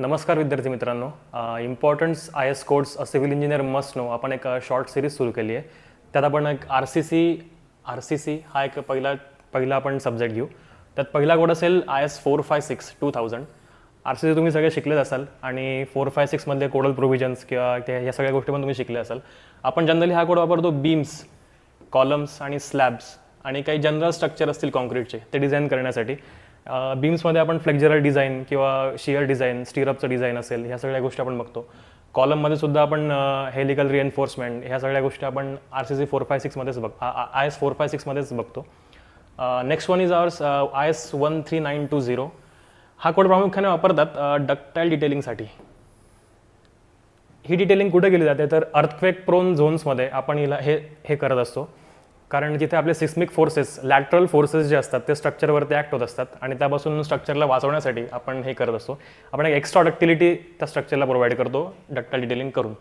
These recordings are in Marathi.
नमस्कार विद्यार्थी मित्रांनो. Importance I S codes civil engineer must know आपण एक शॉर्ट सिरीज सुरू केली आहे. त्यात आपण एक R C C R C C हा एक पहिला पहिला आपण सब्जेक्ट घेऊ. त्यात पहिला कोड असेल I S four five six two thousand R C C तुम्ही सगळे शिकलेच असाल आणि फोर फाय सिक्समधले कोडल प्रोव्हिजन्स किंवा ते ह्या सगळ्या गोष्टी पण तुम्ही शिकले असाल. आपण जनरली हा कोड वापरतो बीम्स कॉलम्स आणि स्लॅब्स आणि काही जनरल स्ट्रक्चर असतील कॉन्क्रीटचे ते डिझाईन करण्यासाठी. बीम्समध्ये आपण फ्लेक्झरल डिझाईन किंवा शिअर डिझाईन स्टिरअपचं डिझाईन असेल ह्या सगळ्या गोष्टी आपण बघतो. कॉलममध्ये सुद्धा आपण हेलिकल रिएन्फोर्समेंट ह्या सगळ्या गोष्टी आपण R C C four five सिक्समध्येच बघ आय एस फोर फाय सिक्समध्येच बघतो. Next one is ours I S one three nine two zero हा कोड प्रामुख्याने वापरतात डक्टाईल डिटेलिंगसाठी ही डिटेलिंग कुठे केली जाते? तर अर्थक्वेक प्रोन झोन्समध्ये आपण हिला हे हे करत असतो. कारण जिथे आपले सिस्मिक फोर्सेस लॅटरल फोर्सेस जे असतात ते स्ट्रक्चरवरती ॲक्ट होत असतात आणि त्यापासून स्ट्रक्चरला वाचवण्यासाठी आपण हे करत असतो. आपण एक एक्स्ट्रा डक्टिलिटी त्या स्ट्रक्चरला प्रोव्हाइड करतो डक्टल डिटेलिंग करून.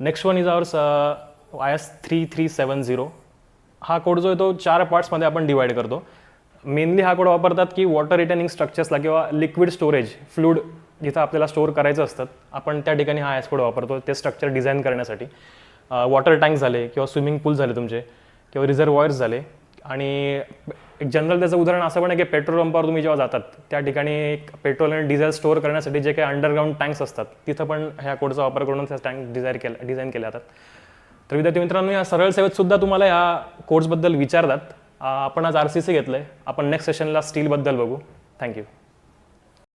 Next one is ours I S three three seven zero हा कोड जो आहे तो चार पार्ट्समध्ये आपण डिवाईड करतो. मेनली हा कोड वापरतात की वॉटर रिटर्निंग स्ट्रक्चर्सला किंवा लिक्विड स्टोरेज फ्लूड जिथं आपल्याला स्टोअर करायचं असतात आपण त्या ठिकाणी हा आयस कोड वापरतो ते स्ट्रक्चर डिझाईन करण्यासाठी. Uh, वॉटर टँक झाले किंवा स्विमिंग पूल झाले तुमचे. किंवा रिझर्वॉयर्स झाले. आणि एक जनरल त्याचं उदाहरण असं पण आहे की पेट्रोल पंपावर तुम्ही जेव्हा जातात त्या ठिकाणी एक पेट्रोल आणि डिझेल स्टोअर करण्यासाठी जे काही अंडरग्राऊंड टँक्स असतात तिथं पण ह्या कोडचा वापर करून त्या टँक डिझाईन केला डिझाईन केल्या जातात. तर विद्यार्थी मित्रांनो या सरळ सेवेत सुद्धा तुम्हाला या कोर्सबद्दल विचारतात. आपण आज आर सी सी घेतलं आहे आपण नेक्स्ट सेशनला स्टीलबद्दल बघू. थँक्यू